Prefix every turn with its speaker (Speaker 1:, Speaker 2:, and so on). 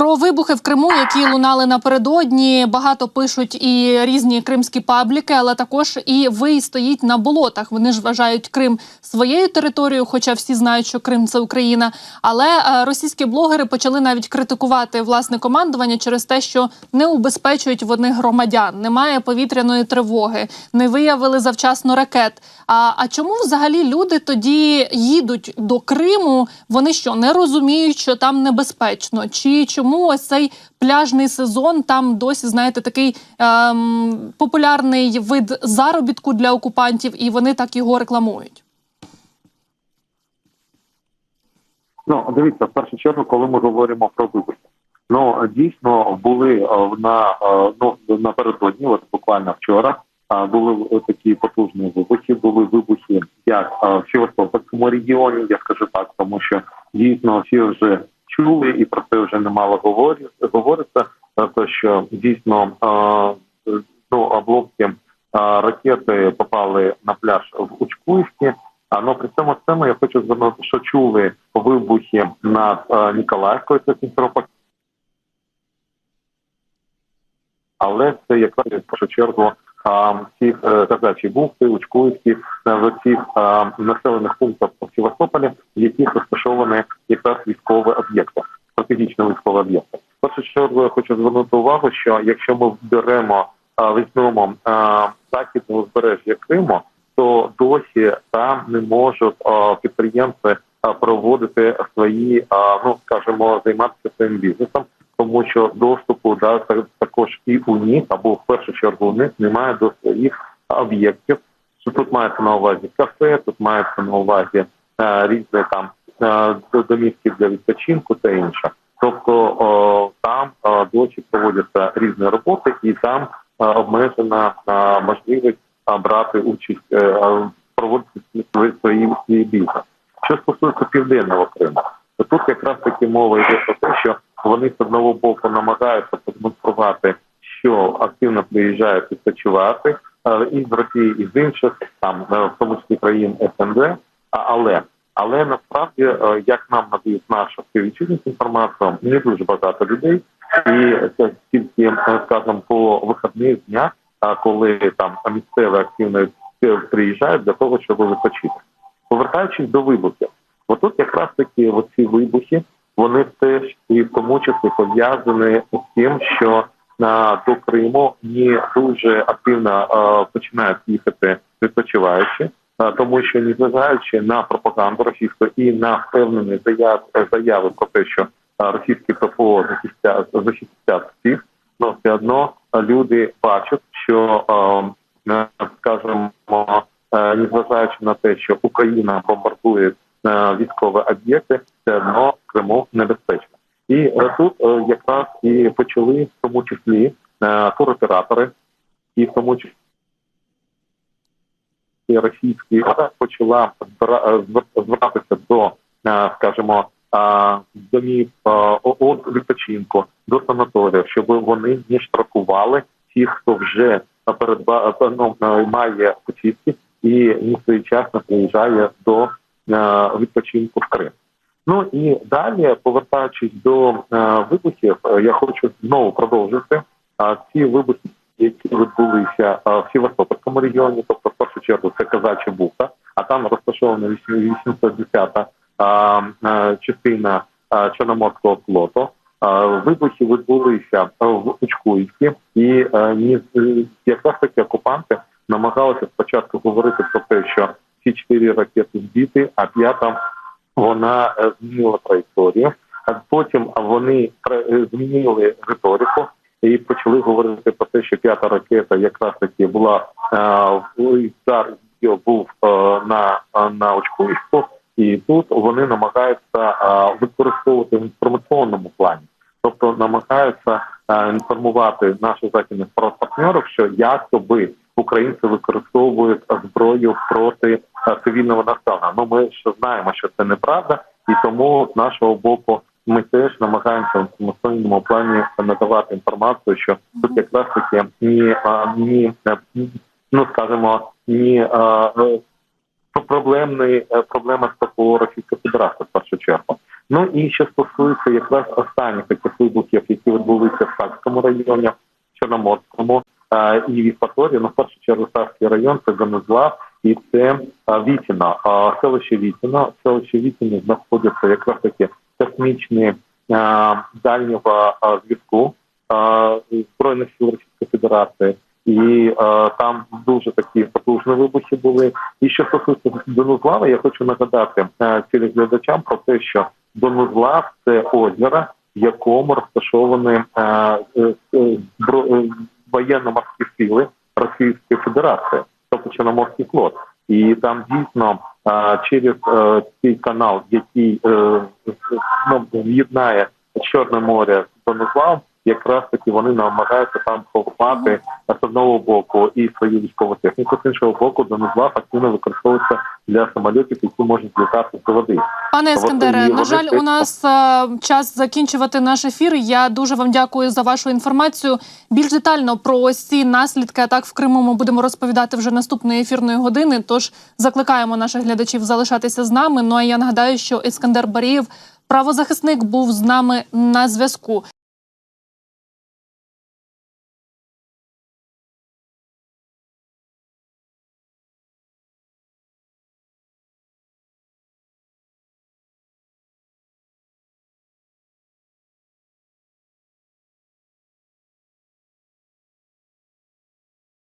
Speaker 1: Про вибухи в Криму, які лунали напередодні, багато пишуть і різні кримські пабліки, але також і ви стоїть на болотах. Вони ж вважають Крим своєю територією, хоча всі знають, що Крим це Україна. Але е, російські блогери почали навіть критикувати власне командування через те, що не убезпечують вони громадян, немає повітряної тривоги, не виявили завчасно ракет. А, а чому взагалі люди тоді їдуть до Криму? Вони що не розуміють, що там небезпечно? Чи чому ось цей пляжний сезон там досі знаєте такий ем, популярний вид заробітку для окупантів, і вони так його рекламують?
Speaker 2: Ну, дивіться, в першу чергу, коли ми говоримо про вибухи. Ну дійсно були е, на е, ну напередодні, от буквально вчора, е, були такі потужні вибухи. Були вибухи як в Севастопольському регіоні, я скажу так, тому що дійсно всі вже чули і про це вже немало говорить, говориться. е, То що дійсно е, ну, обломки е, ракети попали на пляж в Учкуївці. А ну при цьому цьому я хочу звернути, що чули вибухи над Ніколаївкою, це Сімферополь. Але це якраз першу чергу а, ці е, бухти, Учкуївські, е, в цих населених пунктах у Севастополі, в яких розташовані якраз військові об'єкти, стратегічні військові об'єкти. В чергу я хочу звернути увагу, що якщо ми беремо візьмемо західне узбережжя Криму, то досі там не можуть підприємці проводити свої, ну скажімо, займатися своїм бізнесом, тому що доступу да також і у них або в першу чергу у них немає до своїх об'єктів. Що тут мається на увазі кафе, тут мається на увазі е, різні там е, домівки для відпочинку та інше. Тобто о, там е, досі проводяться різні роботи, і там обмежена можливість брати участь, проводити свій, свій бізнес. Що стосується південного Криму, то тут якраз таки мова йде про те, що вони з одного боку намагаються продемонструвати, що активно приїжджають відпочивати і з Росії, і з інших там, е, в тому числі країн СНД. Але але насправді, е, як нам надають наша співвітчизність інформацію, не дуже багато людей, і це тільки е, скажімо, по вихідних днях, коли там місцеві активно приїжджають для того, щоб відпочити. Повертаючись до вибухів, отут якраз таки оці вибухи, вони теж і в тому числі пов'язані з тим, що на до Криму не дуже активно е, починають їхати відпочиваючи, е, тому що незважаючи на пропаганду російську і на впевнені заяви, заяви про те, що е, російські ППО захистять захистять всіх, ну все одно е, люди бачать, що е, е, скажімо, незважаючи на те, що Україна бомбардує військові об'єкти, все одно Криму небезпечно. І е, тут е, якраз і почали в тому числі е, туроператори, і в тому числі російські почала е, звертатися до, е, скажімо, е, домів е, от відпочинку, до санаторіїв, щоб вони не штрафували тих, хто вже передба е, ну, е, має путівки і не своєчасно приїжджає до е, відпочинку в Крим. Ну і далі, повертаючись до е, вибухів, е, я хочу знову продовжити ці вибухи, які відбулися е, в Севастопольському регіоні, тобто в першу чергу це Казача бухта, а там розташована 810-та а, е, частина е, Чорноморського флоту. Е, Вибухи відбулися е, в Учкуївці, і е, е, якраз таки окупанти намагалися спочатку говорити про те, що ці чотири ракети збиті, а п'ята вона е, змінила траєкторію. А потім вони е, змінили риторику і почали говорити про те, що п'ята ракета якраз таки була е, в- удар був на, на Очкуївську, і тут вони намагаються використовувати в інформаційному плані, тобто намагаються інформувати наших західних партнерів, що якоби українці використовують зброю проти цивільного населення. Ну ми ж знаємо, що це неправда, і тому з нашого боку ми теж намагаємося в інформаційному плані надавати інформацію, що тут якраз таки ні, ні, е, ну скажімо, ні е, проблемний е, проблема з ППО Російської Федерації в першу чергу. Ну і що стосується якраз останніх таких вибухів, які відбулися в Сакському районі, Чорноморському і в Євпаторії, ну в першу чергу Савський район, це Ганезлав і це Вітіно. А селище Вітіно, в селище Вітіно знаходяться якраз таки космічні дальнього зв'язку Збройних сил Російської Федерації. І е, там дуже такі потужні вибухи були. І що стосується Донузлава, я хочу нагадати е, телеглядачам про те, що Донузлав це озеро, в якому розташовані е, воєнно-морські сили Російської Федерації, Чорноморський флот. І там дійсно А через цей канал, який е, ну, в'єднає Чорне море з Донузлавом, якраз таки вони намагаються там ховати з одного боку і свою військову техніку, з іншого боку, Донузлав активно використовується для самольотів, які можуть злітати з води.
Speaker 1: Пане
Speaker 2: От
Speaker 1: Іскандере, на жаль, у нас е, час закінчувати наш ефір. Я дуже вам дякую за вашу інформацію. Більш детально про ось ці наслідки атак в Криму ми будемо розповідати вже наступної ефірної години. Тож закликаємо наших глядачів залишатися з нами. Ну а я нагадаю, що Іскандер Барієв, правозахисник, був з нами на зв'язку.